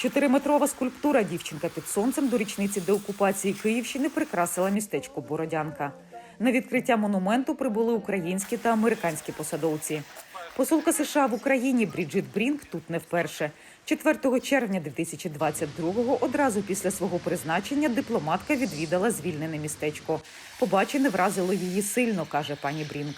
Чотириметрова скульптура дівчинка під сонцем до річниці деокупації Київщини прикрасила містечко Бородянка. На відкриття монументу прибули українські та американські посадовці. Посолка США в Україні Бріджит Брінк тут не вперше. 4 червня 2022-го одразу після свого призначення дипломатка відвідала звільнене містечко. Побачене вразило її сильно, каже пані Брінк.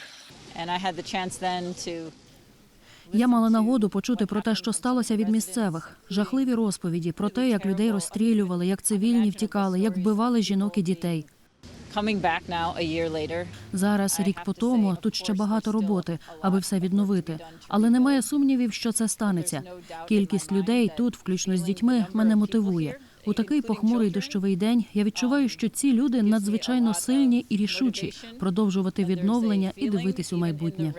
Я мала нагоду почути про те, що сталося від місцевих жахливі розповіді про те, як людей розстрілювали, як цивільні втікали, як вбивали жінок і дітей. Зараз, рік по тому, тут ще багато роботи, аби все відновити. Але немає сумнівів, що це станеться. Кількість людей тут, включно з дітьми, мене мотивує. У такий похмурий дощовий день я відчуваю, що ці люди надзвичайно сильні і рішучі продовжувати відновлення і дивитись у майбутнє.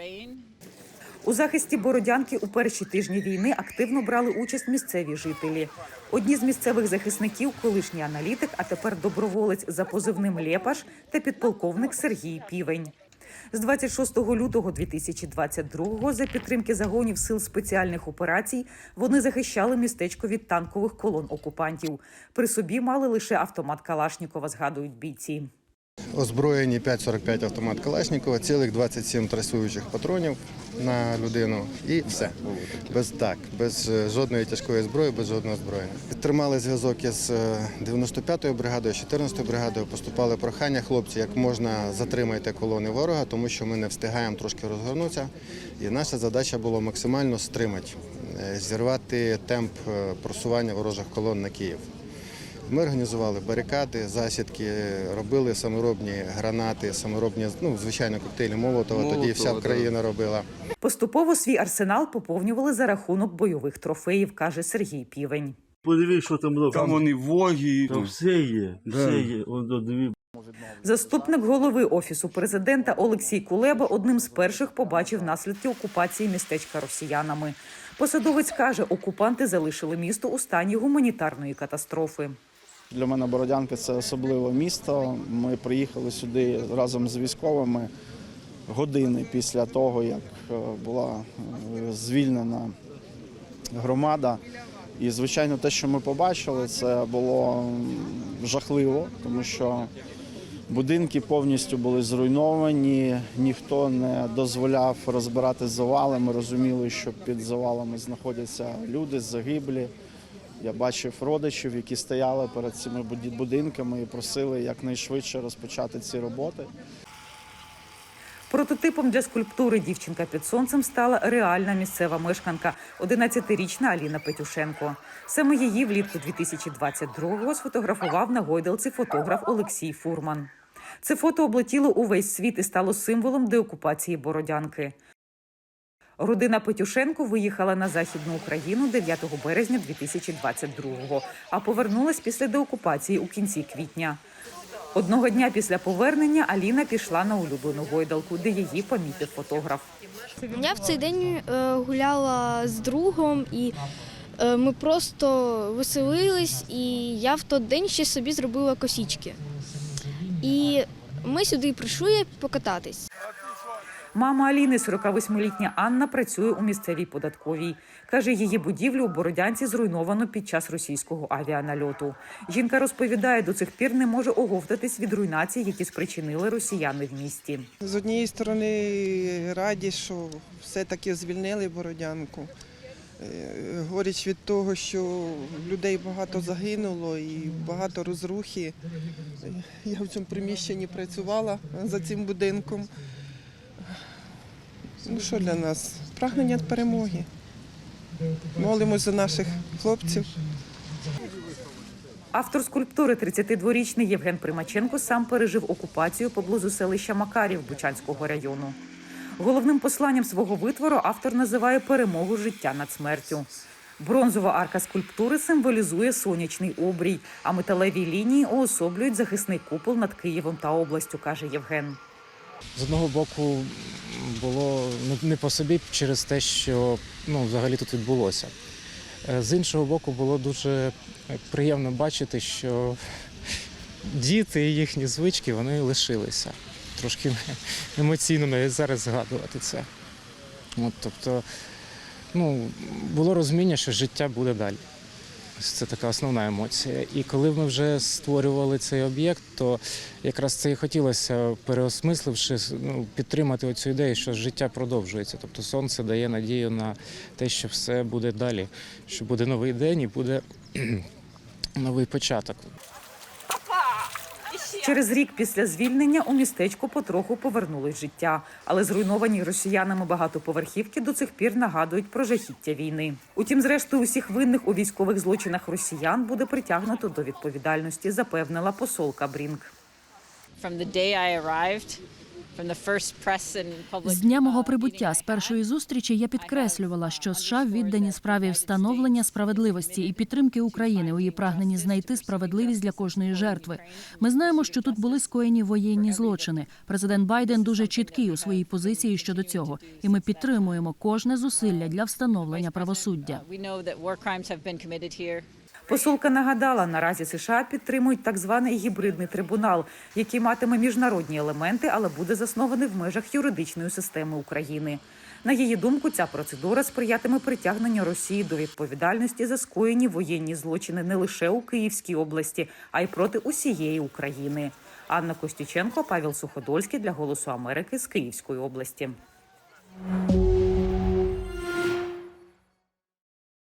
У захисті Бородянки у перші тижні війни активно брали участь місцеві жителі. Одні з місцевих захисників, колишній аналітик, а тепер доброволець за позивним Лєпаш та підполковник Сергій Півень. З 26 лютого 2022-го за підтримки загонів сил спеціальних операцій вони захищали містечко від танкових колон окупантів. При собі мали лише автомат Калашнікова, згадують бійці. Озброєні 5,45 автомат Калашникова, цілих 27 трасуючих патронів на людину і все. Без так, без е, жодної тяжкої зброї, без жодного озброєння. Тримали зв'язок із е, 95-ю бригадою, 14-ю бригадою. Поступали прохання хлопці, як можна затримати колони ворога, тому що ми не встигаємо трошки розгорнутися. І наша задача була максимально стримати, е, зірвати темп е, просування ворожих колон на Київ. Ми організували барикади, засідки, робили саморобні гранати, саморобні, ну, звичайно, коктейлі Молотова, тоді вся країна робила. Поступово свій арсенал поповнювали за рахунок бойових трофеїв, каже Сергій Півень. Подивись, що там було. Там вони вогі. Там все є, все є. От, от. Заступник голови офісу президента Олексій Кулеба одним з перших побачив наслідки окупації містечка росіянами. Посадовець каже, окупанти залишили місто у стані гуманітарної катастрофи. Для мене Бородянка це особливе місто. Ми приїхали сюди разом з військовими години після того, як е, була е, звільнена громада. І, звичайно, те, що ми побачили, це було жахливо, тому що будинки повністю були зруйновані, ніхто не дозволяв розбирати завали. Ми розуміли, що під завалами знаходяться люди загиблі. Я бачив родичів, які стояли перед цими будинками і просили якнайшвидше розпочати ці роботи. Прототипом для скульптури дівчинка під сонцем стала реальна місцева мешканка, 11-річна Аліна Петюшенко. Саме її влітку 2022-го сфотографував на гойдалці фотограф Олексій Фурман. Це фото облетіло увесь світ і стало символом деокупації Бородянки. Родина Петюшенко виїхала на західну Україну 9 березня 2022-го, а повернулась після деокупації у кінці квітня. Одного дня після повернення Аліна пішла на улюблену гойдалку, де її помітив фотограф. Я в цей день е, гуляла з другом, і е, ми просто веселились, і я в той день ще собі зробила косічки. І ми сюди прийшли покататись. Мама Аліни, 48-літня Анна, працює у місцевій податковій. Каже, її будівлю у Бородянці зруйновано під час російського авіанальоту. Жінка розповідає, до цих пір не може оговтатись від руйнацій, які спричинили росіяни в місті. З однієї сторони раді, що все-таки звільнили Бородянку. Е, Горіч від того, що людей багато загинуло і багато розрухи. Е, Я в цьому приміщенні працювала за цим будинком. Ну що для нас? Прагнення перемоги. Молимось за наших хлопців. Автор скульптури, 32-річний Євген Примаченко, сам пережив окупацію поблизу селища Макарів Бучанського району. Головним посланням свого витвору автор називає перемогу життя над смертю. Бронзова арка скульптури символізує сонячний обрій, а металеві лінії уособлюють захисний купол над Києвом та областю, каже Євген. З одного боку було не по собі через те, що ну, взагалі тут відбулося. Е, З іншого боку, було дуже приємно бачити, що діти і їхні звички вони лишилися. Трошки емоційно навіть зараз згадувати це. От, тобто, ну, було розуміння, що життя буде далі. Це така основна емоція. І коли ми вже створювали цей об'єкт, то якраз це і хотілося, переосмисливши, ну, підтримати оцю ідею, що життя продовжується. Тобто сонце дає надію на те, що все буде далі, що буде новий день і буде новий початок. Через рік після звільнення у містечку потроху повернулось життя, але зруйновані росіянами багатоповерхівки до цих пір нагадують про жахіття війни. Утім, зрештою, усіх винних у військових злочинах росіян буде притягнуто до відповідальності, запевнила посолка Брінк. З дня мого uh, прибуття з першої зустрічі я підкреслювала, що США віддані справі встановлення справедливості і підтримки України у її прагненні знайти справедливість для кожної жертви. Ми знаємо, що тут були скоєні воєнні злочини. Президент Байден дуже чіткий у своїй позиції щодо цього, і ми підтримуємо кожне зусилля для встановлення правосуддя. Посолка нагадала, наразі США підтримують так званий гібридний трибунал, який матиме міжнародні елементи, але буде заснований в межах юридичної системи України. На її думку, ця процедура сприятиме притягненню Росії до відповідальності за скоєні воєнні злочини не лише у Київській області, а й проти усієї України. Анна Костюченко, Павел Суходольський для Голосу Америки з Київської області.